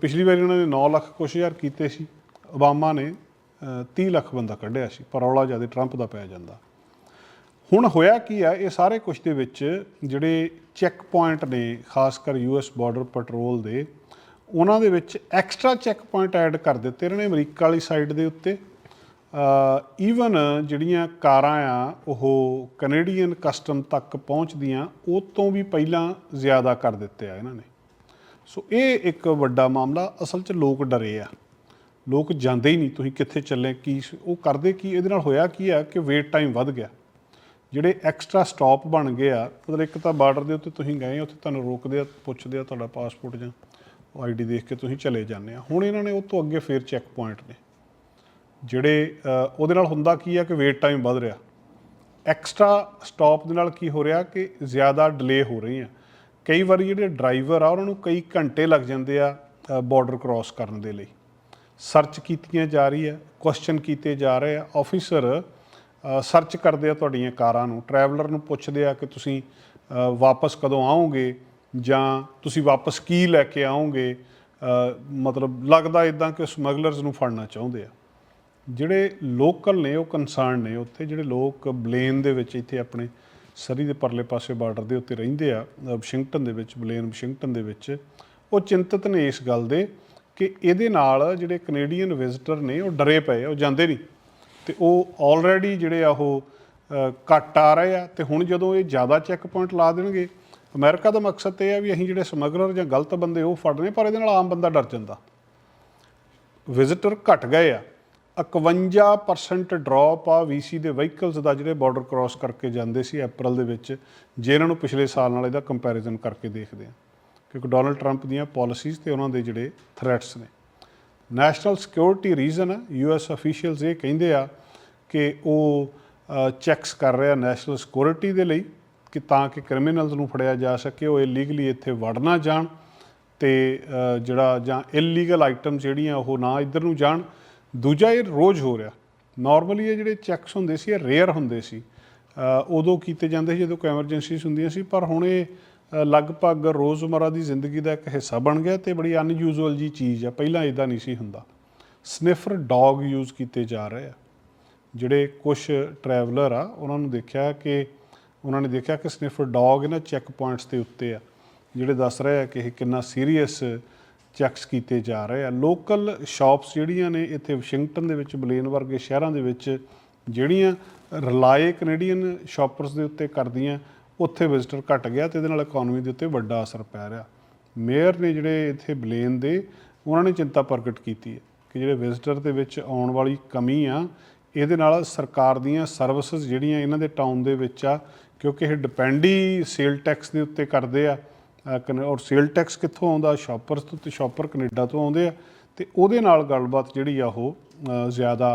ਪਿਛਲੀ ਵਾਰੀ ਉਹਨਾਂ ਨੇ 9 ਲੱਖ ਕੁਛ ਹਜ਼ਾਰ ਕੀਤੇ ਸੀ। ਓਬਾਮਾ ਨੇ ਅ, 30 ਲੱਖ ਬੰਦਾ ਕੱਢਿਆ ਸੀ। ਪਰ ਰੌਲਾ ਜ਼ਿਆਦਾ ਟਰੰਪ ਦਾ ਪੈ ਜਾਂਦਾ। ਹੁਣ ਹੋਇਆ ਕੀ ਆ ਇਹ ਸਾਰੇ ਕੁਝ ਦੇ ਵਿੱਚ ਜਿਹੜੇ ਚੈੱਕ ਪੁਆਇੰਟ ਨੇ ਖਾਸ ਕਰ ਯੂਐਸ ਬਾਰਡਰ ਪੈਟਰੋਲ ਦੇ ਉਹਨਾਂ ਦੇ ਵਿੱਚ ਐਕਸਟਰਾ ਚੈੱਕ ਪੁਆਇੰਟ ਐਡ ਕਰ ਦਿੱਤੇ ਇਹਨਾਂ ਨੇ ਅਮਰੀਕਾ ਵਾਲੀ ਸਾਈਡ ਦੇ ਉੱਤੇ। ਈਵਨ ਜਿਹੜੀਆਂ ਕਾਰਾਂ ਆ ਉਹ ਕੈਨੇਡੀਅਨ ਕਸਟਮ ਤੱਕ ਪਹੁੰਚਦੀਆਂ ਉਹ ਤੋਂ ਵੀ ਪਹਿਲਾਂ ਜ਼ਿਆਦਾ ਕਰ ਦਿੱਤੇ ਆ ਇਹਨਾਂ ਨੇ। ਸੋ ਇਹ ਇੱਕ ਵੱਡਾ ਮਾਮਲਾ, ਅਸਲ 'ਚ ਲੋਕ ਡਰੇ ਆ। ਲੋਕ ਜਾਂਦੇ ਹੀ ਨਹੀਂ, ਤੁਸੀਂ ਕਿੱਥੇ ਚੱਲੇ, ਕੀ ਉਹ ਕਰਦੇ ਕੀ, ਇਹਦੇ ਨਾਲ ਹੋਇਆ ਕੀ ਆ ਕਿ ਵੇਟ ਟਾਈਮ ਵੱਧ ਗਿਆ। ਜਿਹੜੇ ਐਕਸਟਰਾ ਸਟਾਪ ਬਣ ਗਏ ਆ, ਮਤਲਬ ਇੱਕ ਤਾਂ ਬਾਰਡਰ ਦੇ ਉੱਤੇ ਤੁਸੀਂ ਗਏ, ਉੱਥੇ ਤੁਹਾਨੂੰ ਰੋਕਦੇ ਆ, ਪੁੱਛਦੇ ਆ ਤੁਹਾਡਾ ਪਾਸਪੋਰਟ ਜਾਂ ਆਈਡੀ ਦੇਖ ਕੇ ਤੁਸੀਂ ਚਲੇ ਜਾਂਦੇ ਆ। ਹੁਣ ਇਹਨਾਂ ਨੇ ਉਹ ਤੋਂ ਅੱਗੇ ਫੇਰ ਚੈੱਕ ਪੁਆਇੰਟ ਨੇ। ਜਿਹੜੇ ਉਹਦੇ ਨਾਲ ਹੁੰਦਾ ਕੀ ਆ ਕਿ ਵੇਟ ਟਾਈਮ ਵੱਧ ਰਿਹਾ। ਐਕਸਟਰਾ ਸਟਾਪ ਦੇ ਨਾਲ ਕੀ ਹੋ ਰਿਹਾ ਕਿ ਜ਼ਿਆਦਾ ਡਿਲੇ ਹੋ ਰਹੀ ਆ। ਕਈ ਵਾਰੀ ਜਿਹੜੇ ਡਰਾਈਵਰ ਆ, ਉਹਨਾਂ ਨੂੰ ਕਈ ਘੰਟੇ ਲੱਗ ਜਾਂਦੇ ਆ ਬਾਰਡਰ ਕ੍ਰਾਸ ਕਰਨ ਦੇ ਲਈ। ਸਰਚ ਕੀਤੀਆਂ ਜਾ ਰਹੀ ਹੈ ਕੁਐਸਚਨ ਕੀਤੇ ਜਾ ਰਹੇ ਆ। ਆਫੀਸਰ ਸਰਚ ਕਰਦੇ ਆ ਤੁਹਾਡੀਆਂ ਕਾਰਾਂ ਨੂੰ। ਟਰੈਵਲਰ ਨੂੰ ਪੁੱਛਦੇ ਆ ਕਿ ਤੁਸੀਂ ਵਾਪਸ ਕਦੋਂ ਆਓਗੇ ਜਾਂ ਤੁਸੀਂ ਵਾਪਸ ਕੀ ਲੈ ਕੇ ਆਓਗੇ? ਮਤਲਬ ਲੱਗਦਾ ਇਦਾਂ ਕਿ ਸਮਗਲਰਸ ਨੂੰ ਫੜਨਾ ਚਾਹੁੰਦੇ ਆ। ਜਿਹੜੇ ਲੋਕਲ ਨੇ, ਉਹ ਕਨਸਰਨ ਨੇ। ਉੱਥੇ ਜਿਹੜੇ ਲੋਕ ਬਲੇਨ ਦੇ ਵਿੱਚ ਇੱਥੇ ਆਪਣੇ ਸਰੀ ਦੇ ਪਰਲੇ ਪਾਸੇ ਬਾਰਡਰ ਦੇ ਉੱਤੇ ਰਹਿੰਦੇ ਆ ਅ, ਵਾਸ਼ਿੰਗਟਨ ਦੇ ਵਿੱਚ ਬਲੇਨ ਵਾਸ਼ਿੰਗਟਨ ਦੇ ਵਿੱਚ ਉਹ ਚਿੰਤਤ ਨੇ ਇਸ ਗੱਲ ਦੇ ਕਿ ਇਹਦੇ ਨਾਲ ਜਿਹੜੇ ਕੈਨੇਡੀਅਨ ਵਿਜ਼ਿਟਰ ਨੇ ਉਹ ਡਰੇ ਪਏ ਆ, ਉਹ ਜਾਂਦੇ ਨਹੀਂ। ਤੇ ਉਹ ਆਲਰੇਡੀ ਜਿਹੜੇ ਆ ਉਹ ਅ, ਘੱਟ ਆ ਰਹੇ ਆ ਤੇ ਹੁਣ ਜਦੋਂ ਇਹ ਜ਼ਿਆਦਾ ਚੈੱਕ ਪੁਆਇੰਟ ਲਾ ਦੇਣਗੇ ਅਮਰੀਕਾ ਦਾ ਮਕਸਦ ਤੇ ਇਹ ਆ ਵੀ ਅਸੀਂ ਜਿਹੜੇ ਸਮਗਲਰ ਜਾਂ ਗਲਤ ਬੰਦੇ ਉਹ ਫੜਨੇ ਪਰ ਇਹਦੇ ਨਾਲ ਆਮ ਬੰਦਾ ਡਰ ਜਾਂਦਾ। ਵਿਜ਼ਿਟਰ ਘਟ ਗਏ ਆ। 51% ਡ੍ਰੌਪ ਆ ਵੀਸੀ ਦੇ ਵਹੀਕਲਸ ਦਾ ਜਿਹੜੇ ਬਾਰਡਰ ਕ੍ਰਾਸ ਕਰਕੇ ਜਾਂਦੇ ਸੀ ਅਪ੍ਰੈਲ ਦੇ ਵਿੱਚ, ਜੇ ਇਹਨਾਂ ਨੂੰ ਪਿਛਲੇ ਸਾਲ ਨਾਲ ਇਹਦਾ ਕੰਪੈਰੀਜ਼ਨ ਕਰਕੇ ਦੇਖਦੇ ਆ ਕਿਉਂਕਿ ਡੋਨਲਡ ਟਰੰਪ ਦੀਆਂ ਪਾਲਿਸੀਜ਼ ਤੇ ਉਹਨਾਂ ਦੇ ਜਿਹੜੇ ਥ੍ਰੈਟਸ ਨੇ। ਨੈਸ਼ਨਲ ਸਿਕਿਉਰਿਟੀ ਰੀਜ਼ਨ ਆ ਯੂਐਸ ਅਫੀਸ਼ੀਅਲਸ ਇਹ ਕਹਿੰਦੇ ਆ ਕਿ ਉਹ ਚੈੱਕਸ ਕਰ ਰਿਹਾ ਨੈਸ਼ਨਲ ਸਿਕਿਉਰਿਟੀ ਦੇ ਲਈ ਕਿ ਤਾਂ ਕਿ ਕ੍ਰਿਮੀਨਲਸ ਨੂੰ ਫੜਿਆ ਜਾ ਸਕੇ, ਉਹ ਇਲੀਗਲੀ ਇੱਥੇ ਵੜ ਨਾ ਜਾਣ ਤੇ ਜਿਹੜਾ ਜਾਂ ਇਲੀਗਲ ਆਈਟਮ ਜਿਹੜੀਆਂ ਉਹ ਨਾ ਇੱਧਰ ਨੂੰ ਜਾਣ। ਦੂਜਾ ਇਹ ਰੋਜ਼ ਹੋ ਰਿਹਾ। ਨਾਰਮਲੀ ਇਹ ਜਿਹੜੇ ਚੈੱਕਸ ਹੁੰਦੇ ਸੀ, ਇਹ ਰੇਅਰ ਹੁੰਦੇ ਸੀ। ਉਦੋਂ ਕੀਤੇ ਜਾਂਦੇ ਸੀ ਜਦੋਂ ਕੋਈ ਐਮਰਜੈਂਸੀਜ਼ ਹੁੰਦੀਆਂ ਸੀ, ਪਰ ਹੁਣ ਇਹ ਲਗਭਗ ਰੋਜ਼ਮਰਾ ਦੀ ਜ਼ਿੰਦਗੀ ਦਾ ਇੱਕ ਹਿੱਸਾ ਬਣ ਗਿਆ ਤੇ ਬੜੀ ਅਨਯੂਜ਼ੂਅਲ ਜੀ ਚੀਜ਼ ਆ। ਪਹਿਲਾਂ ਇਦਾਂ ਨਹੀਂ ਸੀ ਹੁੰਦਾ। ਸਨਿਫਰ ਡੌਗ ਯੂਜ਼ ਕੀਤੇ ਜਾ ਰਹੇ ਆ। ਜਿਹੜੇ ਕੁਝ ਟਰੈਵਲਰ ਆ, ਉਹਨਾਂ ਨੂੰ ਦੇਖਿਆ ਕਿ, ਉਹਨਾਂ ਨੇ ਦੇਖਿਆ ਕਿ ਸਨਿਫਰ ਡੌਗ ਇਹਨਾਂ ਚੈੱਕ ਪੁਆਇੰਟਸ ਦੇ ਉੱਤੇ ਆ। ਜਿਹੜੇ ਦੱਸ ਰਹੇ ਆ ਕਿ ਇਹ ਕਿੰਨਾ ਸੀਰੀਅਸ ਚੈੱਕਸ ਕੀਤੇ ਜਾ ਰਹੇ ਆ। ਲੋਕਲ ਸ਼ਾਪਸ ਜਿਹੜੀਆਂ ਨੇ ਇੱਥੇ ਵਾਸ਼ਿੰਗਟਨ ਦੇ ਵਿੱਚ, ਬਲੇਨ ਵਰਗੇ ਸ਼ਹਿਰਾਂ ਦੇ ਵਿੱਚ, ਜਿਹੜੀਆਂ ਰਿਲਾਏ ਕੈਨੇਡੀਅਨ ਸ਼ਾਪਰਸ ਦੇ ਉੱਤੇ ਕਰਦੀਆਂ, ਉੱਥੇ ਵਿਜ਼ਿਟਰ ਘਟ ਗਿਆ ਤੇ ਇਹਦੇ ਨਾਲ ਇਕਨੋਮੀ ਦੇ ਉੱਤੇ ਵੱਡਾ ਅਸਰ ਪੈ ਰਿਹਾ। ਮੇਅਰ ਨੇ ਜਿਹੜੇ ਇੱਥੇ ਬਲੇਨ ਦੇ, ਉਹਨਾਂ ਨੇ ਚਿੰਤਾ ਪ੍ਰਗਟ ਕੀਤੀ ਹੈ ਕਿ ਜਿਹੜੇ ਵਿਜ਼ਿਟਰ ਦੇ ਵਿੱਚ ਆਉਣ ਵਾਲੀ ਕਮੀ ਆ, ਇਹਦੇ ਨਾਲ ਸਰਕਾਰ ਦੀਆਂ ਸਰਵਿਸਿਜ਼ ਜਿਹੜੀਆਂ ਇਹਨਾਂ ਦੇ ਟਾਊਨ ਦੇ ਵਿੱਚ ਆ, ਕਿਉਂਕਿ ਇਹ ਡਿਪੈਂਡ ਹੀ ਸੇਲ ਟੈਕਸ ਦੇ ਉੱਤੇ ਕਰਦੇ ਆ ਔਰ ਸੇਲ ਟੈਕਸ ਕਿੱਥੋਂ ਆਉਂਦਾ? ਸ਼ਾਪਰਸ ਤੋਂ ਤੇ ਸ਼ਾਪਰ ਕੈਨੇਡਾ ਤੋਂ ਆਉਂਦੇ ਆ। ਤੇ ਉਹਦੇ ਨਾਲ ਗੱਲਬਾਤ ਜਿਹੜੀ ਆ ਉਹ ਜ਼ਿਆਦਾ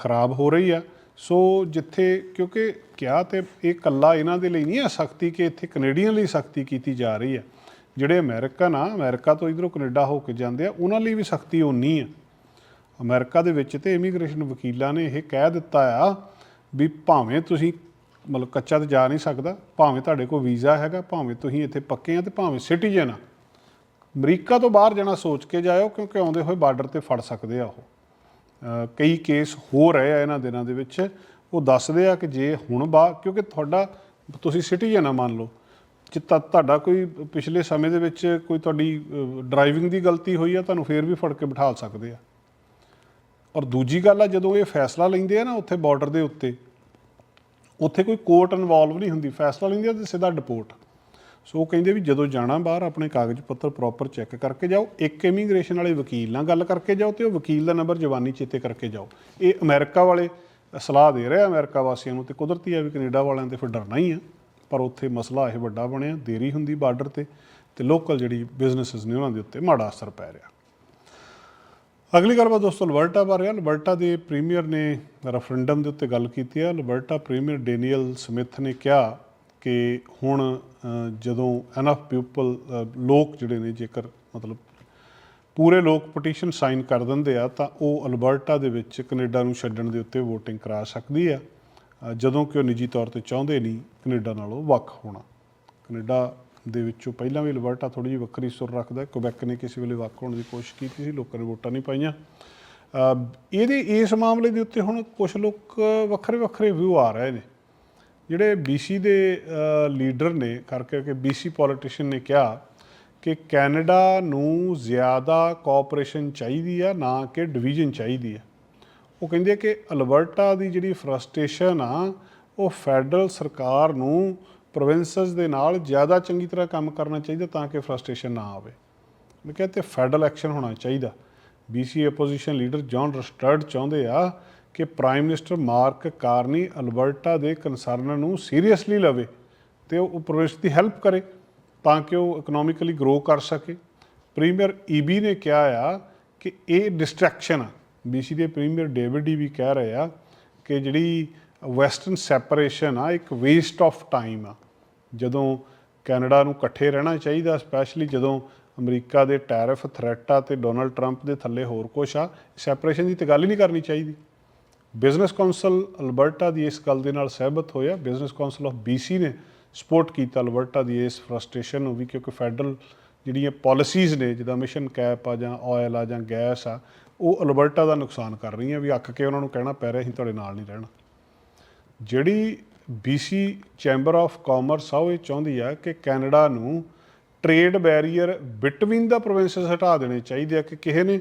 ਖਰਾਬ ਹੋ ਰਹੀ ਆ। ਸੋ ਜਿੱਥੇ, ਕਿਉਂਕਿ ਕਿਹਾ ਤੇ ਇਹ ਕੱਲਾ ਇਹਨਾਂ ਦੇ ਲਈ ਨਹੀਂ ਆ ਸਖਤੀ ਕਿ ਇੱਥੇ ਕੈਨੇਡੀਅਨ ਲਈ ਸਖਤੀ ਕੀਤੀ ਜਾ ਰਹੀ ਆ। ਜਿਹੜੇ ਅਮਰੀਕਨ ਆ ਅਮਰੀਕਾ ਤੋਂ ਇਧਰੋਂ ਕੈਨੇਡਾ ਹੋ ਕੇ ਜਾਂਦੇ ਆ, ਉਹਨਾਂ ਲਈ ਵੀ ਸਖਤੀ ਓਨੀ ਆ। ਅਮਰੀਕਾ ਦੇ ਵਿੱਚ ਤੇ ਇਮੀਗ੍ਰੇਸ਼ਨ ਵਕੀਲਾਂ ਨੇ ਇਹ ਕਹਿ ਦਿੱਤਾ ਆ ਵੀ ਭਾਵੇਂ ਤੁਸੀਂ ਮਤਲਬ ਕੱਚਾ ਤੇ ਜਾ ਨਹੀਂ ਸਕਦਾ, ਭਾਵੇਂ ਤੁਹਾਡੇ ਕੋਲ ਵੀਜ਼ਾ ਹੈਗਾ, ਭਾਵੇਂ ਤੁਸੀਂ ਇੱਥੇ ਪੱਕੇ ਆ ਤੇ ਭਾਵੇਂ ਸਿਟੀਜ਼ਨ ਆ। ਅਮਰੀਕਾ ਤੋਂ ਬਾਹਰ ਜਾਣਾ ਸੋਚ ਕੇ ਜਾਇਓ, ਕਿਉਂਕਿ ਆਉਂਦੇ ਹੋਏ ਬਾਰਡਰ ਤੇ ਫੜ ਸਕਦੇ ਆ ਉਹ। ਕਈ ਕੇਸ ਹੋ ਰਹੇ ਆ ਇਹਨਾਂ ਦਿਨਾਂ ਦੇ ਵਿੱਚ। ਉਹ ਦੱਸਦੇ ਆ ਕਿ ਜੇ ਹੁਣ ਬਾ, ਕਿਉਂਕਿ ਤੁਹਾਡਾ, ਤੁਸੀਂ ਸਿਟੀਜ਼ਨ ਆ ਮੰਨ ਲਓ, ਜੇ ਤਾਂ ਤੁਹਾਡਾ ਕੋਈ ਪਿਛਲੇ ਸਮੇਂ ਦੇ ਵਿੱਚ ਕੋਈ ਤੁਹਾਡੀ ਡਰਾਈਵਿੰਗ ਦੀ ਗਲਤੀ ਹੋਈ ਆ, ਤੁਹਾਨੂੰ ਫੇਰ ਵੀ ਫੜ ਕੇ ਬਿਠਾ ਸਕਦੇ ਆ। ਔਰ ਦੂਜੀ ਗੱਲ ਆ, ਜਦੋਂ ਇਹ ਫੈਸਲਾ ਲੈਂਦੇ ਆ ਨਾ ਉੱਥੇ ਬਾਰਡਰ ਦੇ ਉੱਤੇ ਉੱਥੇ ਕੋਈ ਕੋਰਟ ਇਨਵੋਲਵ ਨਹੀਂ ਹੁੰਦੀ। ਫੈਸਲਾ ਲੈਂਦੀ ਆ ਤੇ ਸਿੱਧਾ ਡਿਪੋਰਟ ਸੋ ਉਹ ਕਹਿੰਦੇ ਵੀ ਜਦੋਂ ਜਾਣਾ ਬਾਹਰ, ਆਪਣੇ ਕਾਗਜ਼ ਪੱਤਰ ਪ੍ਰੋਪਰ ਚੈੱਕ ਕਰਕੇ ਜਾਓ। ਇੱਕ ਇਮੀਗ੍ਰੇਸ਼ਨ ਵਾਲੇ ਵਕੀਲ ਨਾਲ ਗੱਲ ਕਰਕੇ ਜਾਓ ਤੇ ਉਹ ਵਕੀਲ ਦਾ ਨੰਬਰ ਜਵਾਨੀ ਚੇਤੇ ਕਰਕੇ ਜਾਓ। ਇਹ ਅਮਰੀਕਾ ਵਾਲੇ ਸਲਾਹ ਦੇ ਰਿਹਾ ਅਮਰੀਕਾ ਵਾਸੀਆਂ ਨੂੰ ਤੇ ਕੁਦਰਤੀ ਹੈ ਵੀ ਕੈਨੇਡਾ ਵਾਲਿਆਂ ਤੇ ਫਿਰ ਡਰਨਾ ਹੀ ਆ। ਪਰ ਉੱਥੇ ਮਸਲਾ ਇਹ ਵੱਡਾ ਬਣਿਆ, ਦੇਰੀ ਹੁੰਦੀ ਬਾਰਡਰ ਤੇ ਤੇ ਲੋਕਲ ਜਿਹੜੀ ਬਿਜ਼ਨੈਸਸ ਨੇ ਉਹਨਾਂ ਦੇ ਉੱਤੇ ਮਾੜਾ ਅਸਰ ਪੈ ਰਿਹਾ। ਅਗਲੀ ਗੱਲਬਾਤ ਦੋਸਤੋ, ਅਲਬਰਟਾ ਬਾਰੇ ਆ। ਅਲਬਰਟਾ ਦੇ ਪ੍ਰੀਮੀਅਰ ਨੇ ਰੈਫਰੈਂਡਮ ਦੇ ਉੱਤੇ ਗੱਲ ਕੀਤੀ ਹੈ ਅਲਬਰਟਾ ਪ੍ਰੀਮੀਅਰ ਡੈਨੀਅਲ ਸਮਿਥ ਨੇ ਕਿਹਾ ਕਿ ਹੁਣ ਜਦੋਂ ਐਨਫ ਪੀਪਲ ਲੋਕ ਜਿਹੜੇ ਨੇ, ਜੇਕਰ ਮਤਲਬ ਪੂਰੇ ਲੋਕ ਪਟੀਸ਼ਨ ਸਾਈਨ ਕਰ ਦਿੰਦੇ ਆ, ਤਾਂ ਉਹ ਅਲਬਰਟਾ ਦੇ ਵਿੱਚ ਕੈਨੇਡਾ ਨੂੰ ਛੱਡਣ ਦੇ ਉੱਤੇ VOTING ਕਰਾ ਸਕਦੀ ਆ। ਜਦੋਂ ਕਿ ਉਹ ਨਿੱਜੀ ਤੌਰ ਤੇ ਚਾਹੁੰਦੇ ਨਹੀਂ ਕੈਨੇਡਾ ਨਾਲੋਂ ਵੱਖ ਹੋਣਾ। ਕੈਨੇਡਾ ਦੇ ਵਿੱਚੋਂ ਪਹਿਲਾਂ ਵੀ ਅਲਬਰਟਾ ਥੋੜੀ ਜਿਹੀ ਵੱਖਰੀ ਸੁਰ ਰੱਖਦਾ ਹੈ। ਕੁਬੈਕ ਨੇ ਕਿਸੇ ਵੇਲੇ ਵੱਖ ਹੋਣ ਦੀ ਕੋਸ਼ਿਸ਼ ਕੀਤੀ ਸੀ, ਲੋਕਾਂ ਨੇ ਵੋਟਾਂ ਨਹੀਂ ਪਾਈਆਂ। ਇਹਦੇ ਇਸ ਮਾਮਲੇ ਦੇ ਉੱਤੇ ਹੁਣ ਕੁਝ ਲੋਕ ਵੱਖਰੇ ਵੱਖਰੇ ਵਿਊ ਆ ਰਹੇ ਨੇ। ਜਿਹੜੇ BC ਦੇ ਲੀਡਰ ਨੇ ਕਰਕੇ ਕਿ BC ਪੋਲੀਟੀਸ਼ੀਅਨ ਨੇ ਕਿਹਾ ਕਿ ਕੈਨੇਡਾ ਨੂੰ ਜ਼ਿਆਦਾ ਕੋਆਪਰੇਸ਼ਨ ਚਾਹੀਦੀ ਆ, ਨਾ ਕਿ ਡਿਵੀਜ਼ਨ ਚਾਹੀਦੀ ਆ। ਉਹ ਕਹਿੰਦੇ ਕਿ ਅਲਬਰਟਾ ਦੀ ਜਿਹੜੀ ਫਰਸਟ੍ਰੇਸ਼ਨ ਆ, ਉਹ ਫੈਡਰਲ ਸਰਕਾਰ ਨੂੰ ਪ੍ਰੋਵਿੰਸਸ ਦੇ ਨਾਲ ਜ਼ਿਆਦਾ ਚੰਗੀ ਤਰ੍ਹਾਂ ਕੰਮ ਕਰਨਾ ਚਾਹੀਦਾ ਤਾਂ ਕਿ ਫਰਸਟ੍ਰੇਸ਼ਨ ਨਾ ਆਵੇ। ਮੈਂ ਕਿਹਾ ਤੇ ਫੈਡਰਲ ਐਕਸ਼ਨ ਹੋਣਾ ਚਾਹੀਦਾ। BC opposition leader John Rustad ਚਾਹੁੰਦੇ ਆ ਕਿ prime minister Mark Carney Alberta ਦੇ ਕੰਸਰਨ ਨੂੰ ਸੀਰੀਅਸਲੀ ਲਵੇ ਤੇ ਉਹ ਪ੍ਰੋਵਿੰਸ ਦੀ ਹੈਲਪ ਕਰੇ ਤਾਂ ਕਿ ਉਹ ਇਕਨੋਮਿਕਲੀ ਗਰੋ ਕਰ ਸਕੇ। ਪ੍ਰੀਮੀਅਰ ਈਬੀ ਨੇ ਕਿਹਾ ਆ ਕਿ ਇਹ ਡਿਸਟਰੈਕਸ਼ਨ ਆ। BC ਦੇ ਪ੍ਰੀਮੀਅਰ ਡੇਵਿਡ ਈ ਵੀ ਕਹਿ ਰਹੇ ਆ ਕਿ ਜਿਹੜੀ ਵੈਸਟਰਨ ਸੈਪਰੇਸ਼ਨ ਆ, ਇੱਕ ਵੇਸਟ ਆਫ ਟਾਈਮ ਆ। ਜਦੋਂ ਕੈਨੇਡਾ ਨੂੰ ਇਕੱਠੇ ਰਹਿਣਾ ਚਾਹੀਦਾ ਸਪੈਸ਼ਲੀ ਜਦੋਂ ਅਮਰੀਕਾ ਦੇ ਟੈਰਿਫ ਥ੍ਰੈਟ ਆ ਤੇ ਡੋਨਲਡ ਟਰੰਪ ਦੇ ਥੱਲੇ ਹੋਰ ਕੁਛ ਆ ਸੈਪਰੇਸ਼ਨ ਦੀ ਤਾਂ ਗੱਲ ਹੀ ਨਹੀਂ ਕਰਨੀ ਚਾਹੀਦੀ। ਬਿਜ਼ਨਸ ਕਾਉਂਸਲ ਅਲਬਰਟਾ ਦੀ ਇਸ ਗੱਲ ਦੇ ਨਾਲ ਸਹਿਮਤ ਹੋਇਆ। ਬਿਜ਼ਨਸ ਕਾਉਂਸਲ ਆਫ BC ਨੇ ਸਪੋਰਟ ਕੀਤਾ ਅਲਬਰਟਾ ਦੀ ਇਸ ਫਰਸਟ੍ਰੇਸ਼ਨ ਨੂੰ ਵੀ, ਕਿਉਂਕਿ ਫੈਡਰਲ ਜਿਹੜੀਆਂ ਪਾਲਿਸੀਜ਼ ਨੇ, ਜਿੱਦਾਂ ਮਿਸ਼ਨ ਕੈਪ ਆ ਜਾਂ ਆਇਲ ਆ ਜਾਂ ਗੈਸ ਆ, ਉਹ ਅਲਬਰਟਾ ਦਾ ਨੁਕਸਾਨ ਕਰ ਰਹੀਆਂ ਵੀ ਅੱਕ ਕੇ ਉਹਨਾਂ ਨੂੰ ਕਹਿਣਾ ਪੈ ਰਿਹਾ, ਅਸੀਂ ਤੁਹਾਡੇ ਨਾਲ ਨਹੀਂ ਰਹਿਣਾ। ਜਿਹੜੀ BC ਚੈਂਬਰ ਆਫ ਕਾਮਰਸ ਆ, ਉਹ ਇਹ ਚਾਹੁੰਦੀ ਆ ਕਿ ਕੈਨੇਡਾ ਨੂੰ ਟ੍ਰੇਡ ਬੈਰੀਅਰ ਬਿਟਵੀਨ ਦਾ ਪ੍ਰੋਵਿੰਸਸ ਹਟਾ ਦੇਣੇ ਚਾਹੀਦੇ ਆ ਕਿ ਕਿਸੇ ਨੇ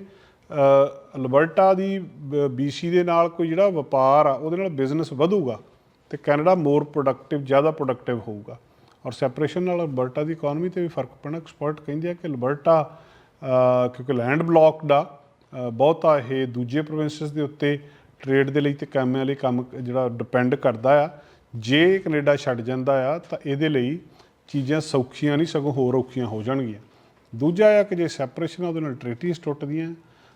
ਅਲਬਰਟਾ ਦੀ BC ਦੇ ਨਾਲ ਕੋਈ ਜਿਹੜਾ ਵਪਾਰ ਆ, ਉਹਦੇ ਨਾਲ ਬਿਜ਼ਨਸ ਵਧੂਗਾ ਤੇ ਕੈਨੇਡਾ ਮੋਰ ਪ੍ਰੋਡਕਟਿਵ ਜ਼ਿਆਦਾ ਪ੍ਰੋਡਕਟਿਵ ਹੋਊਗਾ। ਔਰ ਸੈਪਰੇਸ਼ਨ ਨਾਲ ਅਲਬਰਟਾ ਦੀ ਇਕਨੋਮੀ ਤੇ ਵੀ ਫ਼ਰਕ ਪੈਣਾ। ਐਕਸਪਰਟ ਕਹਿੰਦੇ ਆ ਕਿ ਅਲਬਰਟਾ ਕਿਉਂਕਿ ਲੈਂਡ ਬਲੌਕਡ ਆ ਬਹੁਤਾ ਇਹ ਦੂਜੇ ਪ੍ਰੋਵਿੰਸਸ ਦੇ ਉੱਤੇ ਟ੍ਰੇਡ ਦੇ ਲਈ ਤੇ ਕੰਮਾਂ ਲਈ ਕੰਮ ਜਿਹੜਾ ਡਿਪੈਂਡ ਕਰਦਾ ਆ, ਜੇ ਕੈਨੇਡਾ ਛੱਡ ਜਾਂਦਾ ਆ, ਤਾਂ ਇਹਦੇ ਲਈ ਚੀਜ਼ਾਂ ਸੌਖੀਆਂ ਨਹੀਂ, ਸਗੋਂ ਹੋਰ ਔਖੀਆਂ ਹੋ ਜਾਣਗੀਆਂ। ਦੂਜਾ ਆ ਕਿ ਜੇ ਸੈਪਰੇਸ਼ਨ ਆ, ਉਹਦੇ ਨਾਲ ਟ੍ਰੀਟੀਜ਼ ਟੁੱਟਦੀਆਂ।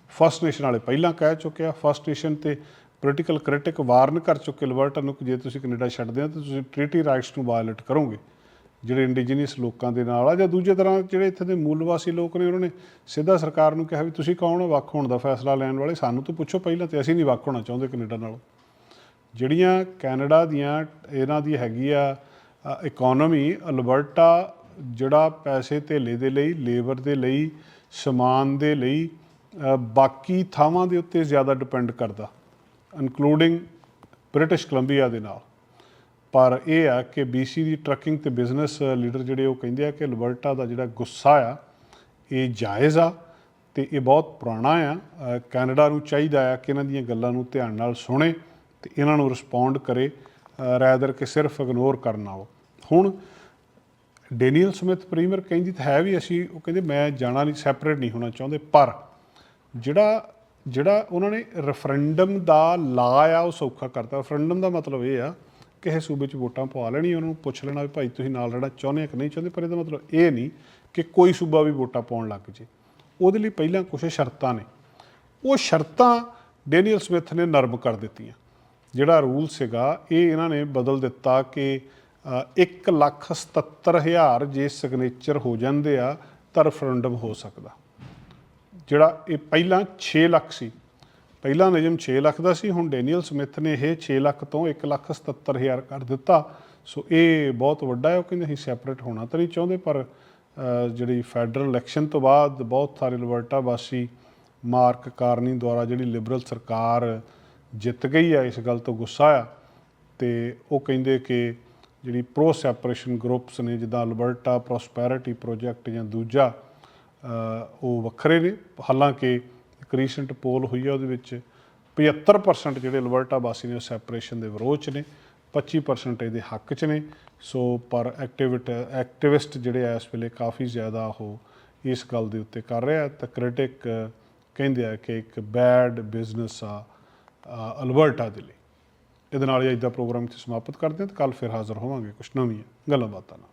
ਫਸਟ ਨੇਸ਼ਨ ਵਾਲੇ ਪਹਿਲਾਂ ਕਹਿ ਚੁੱਕਿਆ ਫਸਟ ਨੇਸ਼ਨ ਤੇ ਪੋਲੀਟੀਕਲ ਕ੍ਰਿਟਿਕ ਵਾਰਨ ਕਰ ਚੁੱਕੇ ਅਲਬਰਟਾ ਨੂੰ ਕਿ ਜੇ ਤੁਸੀਂ ਕੈਨੇਡਾ ਛੱਡਦੇ ਹੋ, ਤਾਂ ਤੁਸੀਂ ਟ੍ਰੀਟੀ ਰਾਈਟਸ ਨੂੰ ਵਾਇਲੇਟ ਕਰੋਗੇ। ਜਿਹੜੇ ਇੰਡੀਜੀਨਸ ਲੋਕਾਂ ਦੇ ਨਾਲ ਆ, ਜਾਂ ਦੂਜੇ ਤਰ੍ਹਾਂ ਜਿਹੜੇ ਇੱਥੇ ਦੇ ਮੂਲ ਵਾਸੀ ਲੋਕ ਨੇ, ਉਹਨਾਂ ਨੇ ਸਿੱਧਾ ਸਰਕਾਰ ਨੂੰ ਕਿਹਾ ਵੀ ਤੁਸੀਂ ਕੌਣ ਹੋ, ਵੱਖ ਹੋਣ ਦਾ ਫੈਸਲਾ ਲੈਣ ਵਾਲੇ, ਸਾਨੂੰ ਤਾਂ ਪੁੱਛੋ ਪਹਿਲਾਂ ਤੇ ਅਸੀਂ ਨਹੀਂ ਵੱਖ ਹੋਣਾ ਚਾਹੁੰਦੇ ਕੈਨੇਡਾ ਨਾਲੋਂ। ਜਿਹੜੀਆਂ ਕੈਨੇਡਾ ਦੀਆਂ, ਇਹਨਾਂ ਦੀ ਹੈਗੀ ਆ ਇਕਨੋਮੀ ਅਲਬਰਟਾ ਜਿਹੜਾ ਪੈਸੇ ਧੇਲੇ ਦੇ ਲਈ ਲੇਬਰ ਦੇ ਲਈ, ਸਮਾਨ ਦੇ ਲਈ ਬਾਕੀ ਥਾਵਾਂ ਦੇ ਉੱਤੇ ਜ਼ਿਆਦਾ ਡਿਪੈਂਡ ਕਰਦਾ ਇਨਕਲੂਡਿੰਗ ਬ੍ਰਿਟਿਸ਼ ਕੋਲੰਬੀਆ ਦੇ ਨਾਲ। ਪਰ ਇਹ ਆ ਕਿ BC ਦੀ ਟਰੱਕਿੰਗ ਤੇ ਬਿਜ਼ਨਸ ਲੀਡਰ ਜਿਹੜੇ ਉਹ ਕਹਿੰਦੇ ਆ ਕਿ ਅਲਬਰਟਾ ਦਾ ਜਿਹੜਾ ਗੁੱਸਾ ਆ, ਇਹ ਜਾਇਜ਼ ਆ ਤੇ ਇਹ ਬਹੁਤ ਪੁਰਾਣਾ ਆ। ਕੈਨੇਡਾ ਨੂੰ ਚਾਹੀਦਾ ਆ ਕਿ ਇਹਨਾਂ ਦੀਆਂ ਗੱਲਾਂ ਨੂੰ ਧਿਆਨ ਨਾਲ ਸੁਣੇ ਤੇ ਇਹਨਾਂ ਨੂੰ ਰਿਸਪੌਂਡ ਕਰੇ ਰੈਦਰ ਕਿ ਸਿਰਫ ਇਗਨੋਰ ਕਰਨਾ ਉਹ ਹੁਣ ਡੈਨੀਅਲ ਸਮਿਥ ਪ੍ਰੀਮੀਅਰ ਕਹਿੰਦੀ ਤਾਂ ਹੈ ਵੀ ਅਸੀਂ, ਉਹ ਕਹਿੰਦੇ ਮੈਂ ਜਾਣਾ ਨਹੀਂ ਸੈਪਰੇਟ ਨਹੀਂ ਹੋਣਾ ਚਾਹੁੰਦੇ, ਪਰ ਜਿਹੜਾ ਜਿਹੜਾ ਉਹਨਾਂ ਨੇ ਰੈਫਰੈਂਡਮ ਦਾ ਲਾ ਆ, ਉਹ ਸੌਖਾ ਕਰਤਾ। ਰੈਫਰੈਂਡਮ ਦਾ ਮਤਲਬ ਇਹ ਆ ਕਿਸੇ ਸੂਬੇ 'ਚ ਵੋਟਾਂ ਪਵਾ ਲੈਣੀ, ਉਹਨਾਂ ਨੂੰ ਪੁੱਛ ਲੈਣਾ ਵੀ ਭਾਈ ਤੁਸੀਂ ਨਾਲ ਰਹਿਣਾ ਚਾਹੁੰਦੇ ਆ ਕਿ ਨਹੀਂ ਚਾਹੁੰਦੇ, ਪਰ ਇਹਦਾ ਮਤਲਬ ਇਹ ਨਹੀਂ ਕਿ ਕੋਈ ਸੂਬਾ ਵੀ ਵੋਟਾਂ ਪਾਉਣ ਲੱਗ ਜੇ। ਉਹਦੇ ਲਈ ਪਹਿਲਾਂ ਕੁਝ ਸ਼ਰਤਾਂ ਨੇ। ਉਹ ਸ਼ਰਤਾਂ ਡੈਨੀਅਲ ਸਮਿਥ ਨੇ ਨਰਮ ਕਰ ਦਿੱਤੀਆਂ। ਜਿਹੜਾ ਰੂਲ ਸੀਗਾ, ਇਹ ਇਹਨਾਂ ਨੇ ਬਦਲ ਦਿੱਤਾ ਕਿ ਇੱਕ ਲੱਖ ਸਤੱਤਰ ਹਜ਼ਾਰ ਜੇ ਸਿਗਨੇਚਰ ਹੋ ਜਾਂਦੇ ਆ, ਤਾਂ ਰੈਫਰੈਂਡਮ ਹੋ ਸਕਦਾ। ਜਿਹੜਾ ਇਹ ਪਹਿਲਾਂ 6 ਲੱਖ ਸੀ ਪਹਿਲਾ ਨਿਯਮ 6 ਲੱਖ ਦਾ ਸੀ, ਹੁਣ ਡੈਨੀਅਲ ਸਮਿਥ ਨੇ ਇਹ 6 ਲੱਖ ਤੋਂ 1 ਲੱਖ 77 ਹਜ਼ਾਰ ਕਰ ਦਿੱਤਾ। ਸੋ ਇਹ ਬਹੁਤ ਵੱਡਾ ਹੈ, ਉਹ ਕਹਿੰਦੇ ਅਸੀਂ ਸੈਪਰੇਟ ਹੋਣਾ ਤਾਂ ਨਹੀਂ ਚਾਹੁੰਦੇ, ਪਰ ਜਿਹੜੀ ਫੈਡਰਲ ਇਲੈਕਸ਼ਨ ਤੋਂ ਬਾਅਦ ਬਹੁਤ ਸਾਰੇ ਅਲਬਰਟਾ ਵਾਸੀ ਮਾਰਕ ਕਾਰਨੀ ਦੁਆਰਾ ਜਿਹੜੀ ਲਿਬਰਲ ਸਰਕਾਰ ਜਿੱਤ ਗਈ ਆ, ਇਸ ਗੱਲ ਤੋਂ ਗੁੱਸਾ ਆ ਤੇ ਉਹ ਕਹਿੰਦੇ ਕਿ ਜਿਹੜੀ ਪ੍ਰੋ ਸੈਪਰੇਸ਼ਨ ਗਰੁੱਪਸ ਨੇ, ਜਿੱਦਾਂ ਅਲਬਰਟਾ ਪ੍ਰੋਸਪੈਰਿਟੀ ਪ੍ਰੋਜੈਕਟ ਜਾਂ ਦੂਜਾ ਉਹ ਵੱਖਰੇ ਨੇ। ਹਾਲਾਂਕਿ ਇੱਕ ਰੀਸੈਂਟ ਪੋਲ ਹੋਈ ਆ ਉਹਦੇ ਵਿੱਚ 75% ਜਿਹੜੇ ਅਲਬਰਟਾ ਵਾਸੀ ਨੇ ਉਹ ਸੈਪਰੇਸ਼ਨ ਦੇ ਵਿਰੋਧ 'ਚ ਨੇ 25% ਇਹਦੇ ਹੱਕ 'ਚ ਨੇ। ਸੋ ਪਰ ਐਕਟਿਵਿਟ ਐਕਟਿਵਿਸਟ ਜਿਹੜੇ ਆ ਇਸ ਵੇਲੇ ਕਾਫੀ ਜ਼ਿਆਦਾ ਉਹ ਇਸ ਗੱਲ ਦੇ ਉੱਤੇ ਕਰ ਰਿਹਾ ਤਾਂ ਕ੍ਰਿਟਿਕ ਕਹਿੰਦੇ ਆ ਕਿ ਇੱਕ ਬੈਡ ਬਿਜ਼ਨਸ ਆ ਅਲਬਰਟਾ ਦੇ ਲਈ। ਇਹਦੇ ਨਾਲ ਹੀ ਅੱਜ ਦਾ ਪ੍ਰੋਗਰਾਮ ਇੱਥੇ ਸਮਾਪਤ ਕਰਦੇ ਹਾਂ ਤੇ ਕੱਲ ਫਿਰ ਹਾਜ਼ਰ ਹੋਵਾਂਗੇ ਕੁਝ ਨਵੀਆਂ ਗੱਲਾਂ ਬਾਤਾਂ ਨਾਲ।